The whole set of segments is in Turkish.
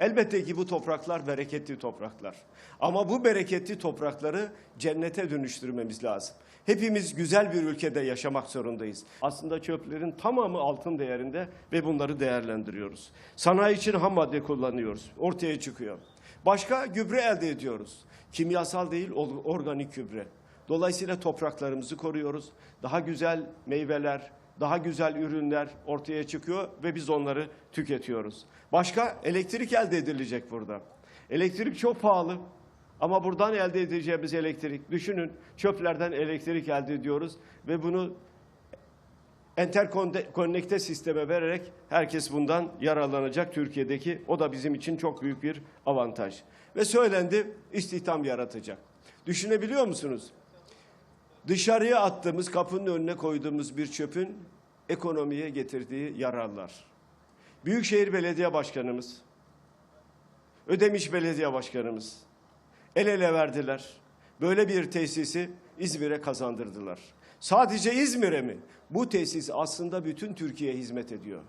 Elbette ki bu topraklar bereketli topraklar. Ama bu bereketli toprakları cennete dönüştürmemiz lazım. Hepimiz güzel bir ülkede yaşamak zorundayız. Aslında çöplerin tamamı altın değerinde ve bunları değerlendiriyoruz. Sanayi için ham madde kullanıyoruz. Ortaya çıkıyor. Başka gübre elde ediyoruz. Kimyasal değil, or- organik gübre. Dolayısıyla topraklarımızı koruyoruz. Daha güzel meyveler, daha güzel ürünler ortaya çıkıyor ve biz onları tüketiyoruz. Başka elektrik elde edilecek burada. Elektrik çok pahalı ama buradan elde edeceğimiz elektrik, düşünün çöplerden elektrik elde ediyoruz ve bunu enterkonnekte sisteme vererek herkes bundan yararlanacak Türkiye'deki. O da bizim için çok büyük bir avantaj. Ve söylendi istihdam yaratacak. Düşünebiliyor musunuz? Dışarıya attığımız, kapının önüne koyduğumuz bir çöpün ekonomiye getirdiği yararlar. Büyükşehir Belediye Başkanımız, Ödemiş Belediye Başkanımız el ele verdiler. Böyle bir tesisi İzmir'e kazandırdılar. Sadece İzmir'e mi? Bu tesis aslında bütün Türkiye'ye hizmet ediyor.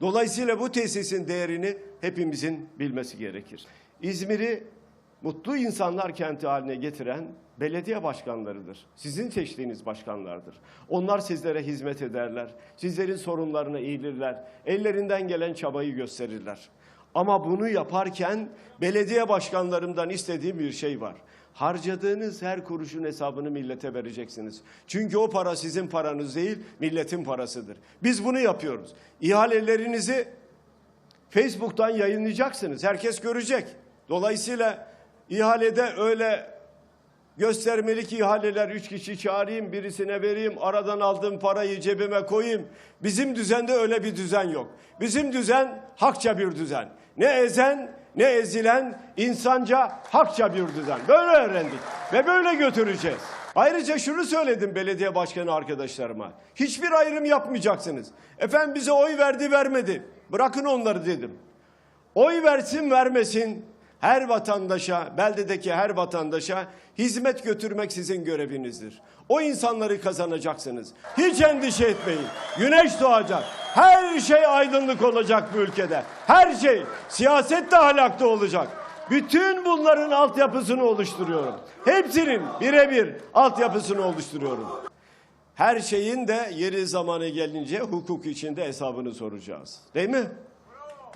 Dolayısıyla bu tesisin değerini hepimizin bilmesi gerekir. İzmir'i mutlu insanlar kenti haline getiren belediye başkanlarıdır. Sizin seçtiğiniz başkanlardır. Onlar sizlere hizmet ederler. Sizlerin sorunlarına eğilirler. Ellerinden gelen çabayı gösterirler. Ama bunu yaparken belediye başkanlarımdan istediğim bir şey var. Harcadığınız her kuruşun hesabını millete vereceksiniz. Çünkü o para sizin paranız değil, milletin parasıdır. Biz bunu yapıyoruz. İhalelerinizi Facebook'tan yayınlayacaksınız. Herkes görecek. Dolayısıyla ihalede öyle göstermelik ihaleler üç kişi çağırayım, birisine vereyim, aradan aldığım parayı cebime koyayım. Bizim düzende öyle bir düzen yok. Bizim düzen hakça bir düzen. Ne ezen ne ezilen insanca hakça bir düzen. Böyle öğrendik ve böyle götüreceğiz. Ayrıca şunu söyledim belediye başkanı arkadaşlarıma. Hiçbir ayrım yapmayacaksınız. Efendim bize oy verdi vermedi. Bırakın onları dedim. Oy versin vermesin her vatandaşa, beldedeki her vatandaşa hizmet götürmek sizin görevinizdir. O insanları kazanacaksınız. Hiç endişe etmeyin. Güneş doğacak. Her şey aydınlık olacak bu ülkede. Her şey. Siyaset de ahlakta olacak. Bütün bunların altyapısını oluşturuyorum. Hepsinin birebir altyapısını oluşturuyorum. Her şeyin de yeri zamanı gelince hukuk içinde hesabını soracağız. Değil mi?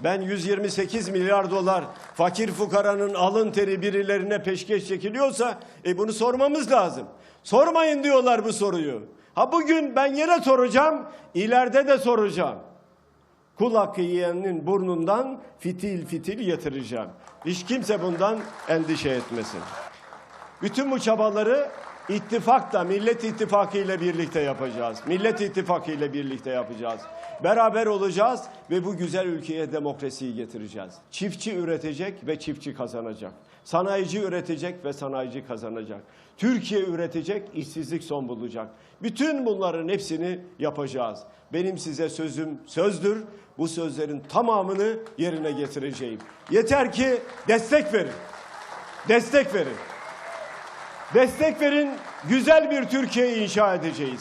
Ben 128 milyar dolar fakir fukaranın alın teri birilerine peşkeş çekiliyorsa e bunu sormamız lazım. Sormayın diyorlar bu soruyu. Ha bugün ben yine soracağım, ileride de soracağım. Kul hakkı yiyenin burnundan fitil fitil yatıracağım. Hiç kimse bundan endişe etmesin. Bütün bu çabaları ittifakla, Millet İttifakı ile birlikte yapacağız. Millet İttifakı ile birlikte yapacağız. Beraber olacağız ve bu güzel ülkeye demokrasiyi getireceğiz. Çiftçi üretecek ve çiftçi kazanacak. Sanayici üretecek ve sanayici kazanacak. Türkiye üretecek, işsizlik son bulacak. Bütün bunların hepsini yapacağız. Benim size sözüm sözdür. Bu sözlerin tamamını yerine getireceğim. Yeter ki destek verin. Destek verin. Destek verin, güzel bir Türkiye inşa edeceğiz.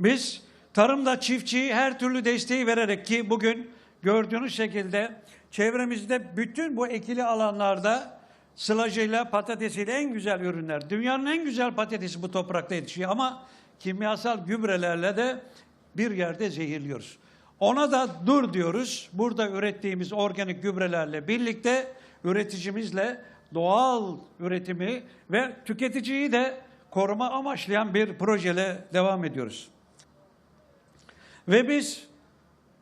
Biz tarımda çiftçiyi her türlü desteği vererek ki bugün gördüğünüz şekilde çevremizde bütün bu ekili alanlarda sılacıyla patatesiyle en güzel ürünler. Dünyanın en güzel patatesi bu toprakta yetişiyor ama kimyasal gübrelerle de bir yerde zehirliyoruz. Ona da dur diyoruz. Burada ürettiğimiz organik gübrelerle birlikte üreticimizle doğal üretimi ve tüketiciyi de koruma amaçlayan bir projeyle devam ediyoruz. Ve biz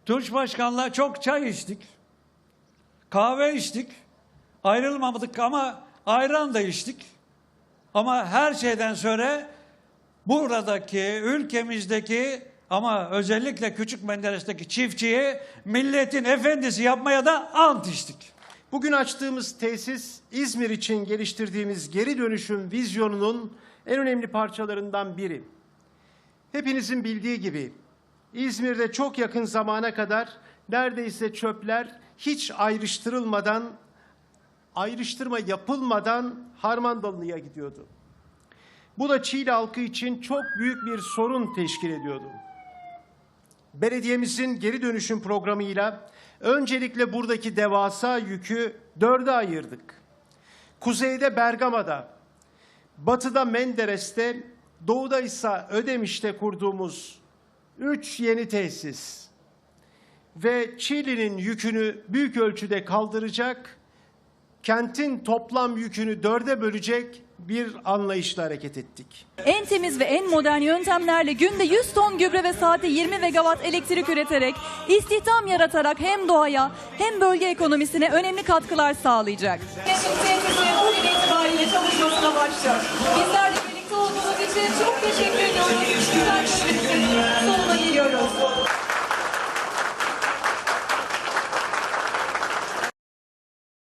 Tunç Başkan'la çok çay içtik. Kahve içtik. Ayrılmadık ama ayran da içtik. Ama her şeyden sonra buradaki, ülkemizdeki ama özellikle Küçük Menderes'teki çiftçiyi milletin efendisi yapmaya da ant içtik. Bugün açtığımız tesis İzmir için geliştirdiğimiz geri dönüşüm vizyonunun en önemli parçalarından biri. Hepinizin bildiği gibi İzmir'de çok yakın zamana kadar neredeyse çöpler hiç ayrıştırılmadan, ayrıştırma yapılmadan Harmandalı'ya gidiyordu. Bu da Çiğli halkı için çok büyük bir sorun teşkil ediyordu. belediyemizin geri dönüşüm programıyla öncelikle buradaki devasa yükü dörde ayırdık. Kuzeyde Bergama'da, batıda Menderes'te, doğuda ise Ödemiş'te kurduğumuz üç yeni tesis ve Çiğli'nin yükünü büyük ölçüde kaldıracak, kentin toplam yükünü dörde bölecek bir anlayışla hareket ettik. En temiz ve en modern yöntemlerle günde 100 ton gübre ve saatte 20 megawatt elektrik üreterek, istihdam yaratarak hem doğaya hem bölge ekonomisine önemli katkılar sağlayacak. Tesisinin bugün itibariyle çalışmasına başlıyor. Bizlerle